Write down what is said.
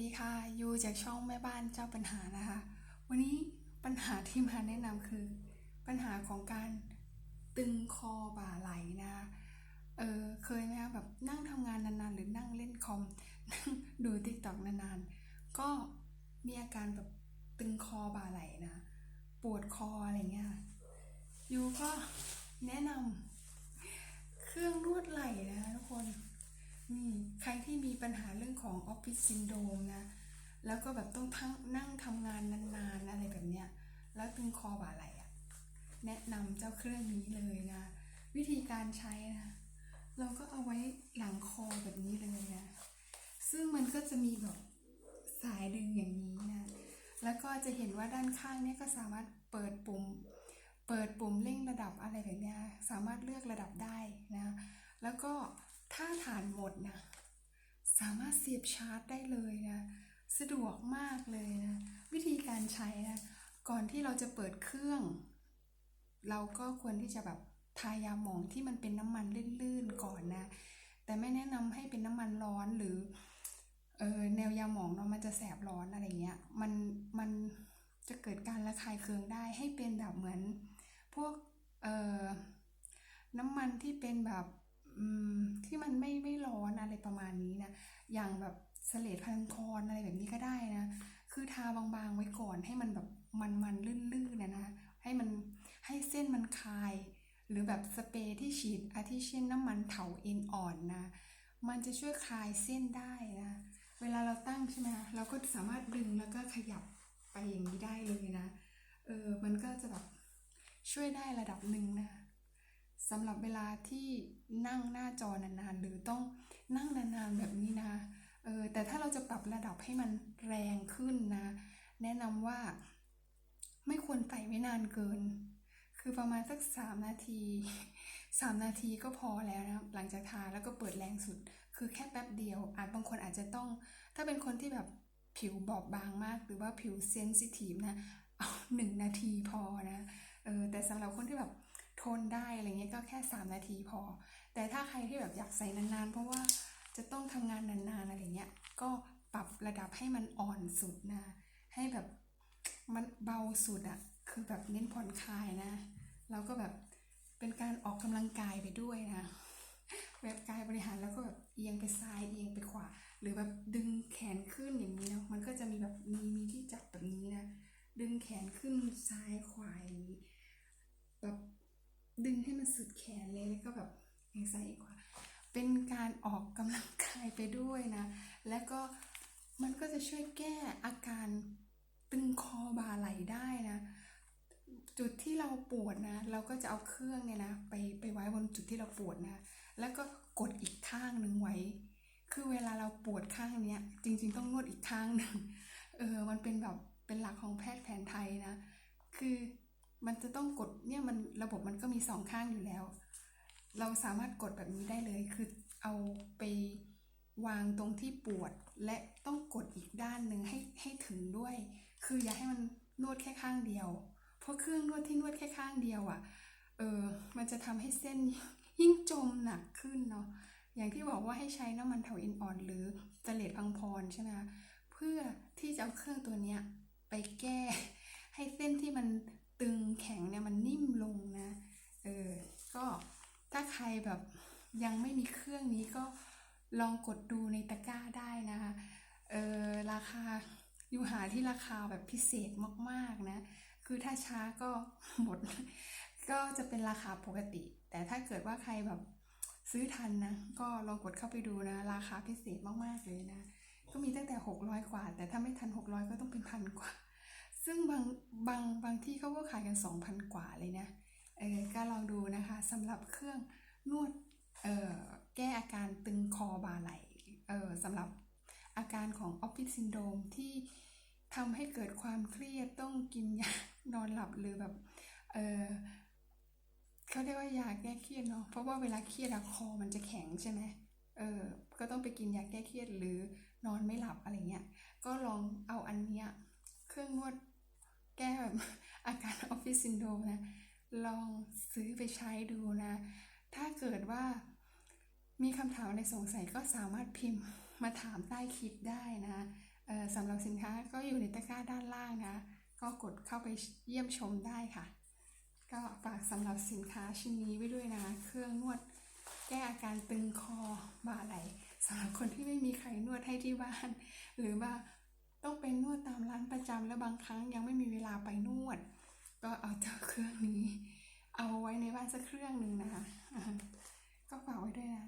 ดีค่ะ ยูจากช่องแม่บ้านเจ้าปัญหานะคะ วันนี้ปัญหาที่มาแนะนำคือ ปัญหาของการตึงคอบ่าไหลนะคะเออเคยไหมคะแบบนั่งทำงานนานๆ หรือนั่งเล่นคอม นั่งดูติ๊กต็อกนานๆ ก็มีอาการแบบตึงคอบ่าไหลนะ ปวดคออะไรเงี้ย ยูก็แนะนำเครื่องนวดไหล่นะคะทุกคน ปัญหาเรื่องของออฟฟิศซินโดมนะ แล้วก็แบบต้องทั้งนั่งทำงานนานๆอะไรแบบเนี้ย แล้วตึงคอบ่าไหล่อะแนะนำเจ้าเครื่องนี้เลยนะ วิธีการใช้นะ เราก็เอาไว้หลังคอแบบนี้เลยนะ ซึ่งมันก็จะมีแบบสายดึงอย่างนี้นะ แล้วก็จะเห็นว่าด้านข้างเนี่ยก็สามารถเปิดปุ่ม เปิดปุ่มเร่งระดับอะไรแบบเนี้ยสามารถเลือกระดับได้นะ แล้วก็ถ้าฐานหมดนะ สามารถเสียบชาร์จได้เลยนะสะดวกมากเลยนะวิธีการใช้นะก่อนที่เราจะเปิดเครื่อง เราก็ควรที่จะแบบทายาหมองที่มันเป็นน้ำมันลื่นๆก่อนนะแต่ไม่แนะนำให้เป็นน้ำมันร้อนหรือเออแนวยาหมองเนาะมันจะแสบร้อนอะไรเงี้ยมันมันจะเกิดการระคายเคืองได้ให้เป็นแบบเหมือน พวกเอ่อน้ำมันที่เป็นแบบ ที่มันไม่ไม่ร้อนอะไรประมาณนี้นะ อย่างแบบสเลดพันคอนอะไรแบบนี้ก็ได้นะ คือทาบางๆไว้ก่อนให้มันแบบมันๆลื่นๆนะนะ ให้มันให้เส้นมันคลาย หรือแบบสเปรย์ที่ฉีดอาทิเช่นน้ำมันเถาเอ็นอ่อนนะ มันจะช่วยคลายเส้นได้นะ เวลาเราตั้งใช่ไหมคะเราก็สามารถดึงแล้วก็ขยับไปอย่างนี้ได้เลยนะ เออ มันก็จะแบบช่วยได้ระดับหนึ่งนะ สำหรับเวลาที่นั่งหน้าจอนานๆ หรือต้องนั่งนานๆแบบนี้นะเออแต่ถ้าเราจะปรับระดับให้มันแรงขึ้นนะ แนะนำว่าไม่ควรใส่ไว้นานเกิน คือประมาณสักสามนาทีสามนาทีก็พอแล้วนะหลังจากทาแล้วก็เปิดแรงสุด คือแค่แป๊บเดียว อาจบางคนอาจจะต้อง ถ้าเป็นคนที่แบบผิวบอบบางมาก หรือว่าผิวเซนซิทีฟนะ เอาหนึ่งนาทีพอนะเออแต่สำหรับคนที่แบบ ทนได้อะไรเงี้ยก็แค่สามนาทีพอ แต่ถ้าใครที่แบบอยากใส่นานๆ เพราะว่าจะต้องทำงานนานๆอะไรเงี้ยก็ปรับระดับให้มันอ่อนสุดนะ ให้แบบมันเบาสุดอะคือแบบเน้นผ่อนคลายนะ แล้วก็แบบเป็นการออกกำลังกายไปด้วยนะแบบกายบริหารแล้วก็แบบเอียงไปซ้ายเอียงไปขวา หรือแบบดึงแขนขึ้นอย่างนี้เนาะมันก็จะมีแบบมีมีที่จับแบบนี้นะ ดึงแขนขึ้นซ้ายขวาอย่างนี้ ดึงให้มันสุดแขนเลยแล้วก็แบบเอียงซ้ายเอียงขวาเป็นการออกกำลังกายไปด้วยนะ และก็มันก็จะช่วยแก้อาการตึงคอบ่าไหล่ได้นะ จุดที่เราปวดนะ เราก็จะเอาเครื่องเนี่ยนะ ไปไปไว้บนจุดที่เราปวดนะ แล้วก็กดอีกข้างหนึ่งไว้ คือเวลาเราปวดข้างเนี้ย จริง ๆ ต้องนวดอีกข้างหนึ่งเออมันเป็นแบบเป็นหลักของแพทย์แผนไทยนะ คือ มันจะต้องกดเนี่ยมันระบบมันก็มีสองข้างอยู่แล้ว เราสามารถกดแบบนี้ได้เลย คือเอาไปวางตรงที่ปวดและต้องกดอีกด้านหนึ่งให้ให้ถึงด้วย คืออย่าให้มันนวดแค่ข้างเดียว เพราะเครื่องนวดที่นวดแค่ข้างเดียวอะ่ะ เออ มันจะทำให้เส้นยิ่งจมหนักขึ้นเนาะ อย่างที่บอกว่าให้ใช้น้ำมันเถาอ็นอ่อนหรือสเลดพังพรใช่ไหมคะ เพื่อที่จะเอาเครื่องตัวเนี้ยไปแก้ให้เส้นที่มัน ตึงแข็งเนี่ยมันนิ่มลงนะ เออ ก็ถ้าใครแบบยังไม่มีเครื่องนี้ก็ลองกดดูในตะกร้าได้นะคะ เออราคาอยู่หาที่ราคาแบบพิเศษมากๆนะ คือถ้าช้าก็หมด ก็จะเป็นราคาปกติ แต่ถ้าเกิดว่าใครแบบซื้อทันนะ ก็ลองกดเข้าไปดูนะ ราคาพิเศษมากๆเลยนะ ก็มีตั้งแต่ 600 กว่า แต่ถ้าไม่ทัน 600 ก็ต้องเป็นพันกว่า ซึ่งบางบางบางที่เขาก็ขายกัน 2,000 กว่าเลยนะเออก็ลองดูนะคะสำหรับเครื่องนวดเอ่อแก้อาการตึงคอบ่าไหล่เออสำหรับอาการของออฟฟิศซินโดรมที่ทำให้เกิดความเครียดต้องกินยานอนหลับหรือแบบเออเขาเรียกว่ายาแก้เครียดเนาะเพราะว่าเวลาเครียดอะคอมันจะแข็งใช่ไหมเออก็ต้องไปกินยาแก้เครียดหรือนอนไม่หลับอะไรเงี้ยก็ลองเอาอันเนี้ยเครื่องนวด ก้แบบอาการออฟฟิศซินโดรมนะ ลองซื้อไปใช้ดูนะ ถ้าเกิดว่ามีคำถามอะไรสงสัยก็สามารถพิมพ์มาถามใต้คลิปได้นะสำหรับสินค้าก็อยู่ในตะกร้าด้านล่างนะ ก็กดเข้าไปเยี่ยมชมได้ค่ะ ก็ฝากสำหรับสินค้าชิ้นนี้ไว้ด้วยนะ เครื่องนวดแก้อาการตึงคอบ่าไหลสำหรับคนที่ไม่มีใครนวดให้ที่บ้าน หรือว่า ต้องไปนวดตามร้านประจำแล้วบางครั้งยังไม่มีเวลาไปนวด ก็เอาเจ้าเครื่องนี้ เอาไว้ในบ้านสักเครื่องหนึ่งนะคะก็ฝากไว้ด้วยนะ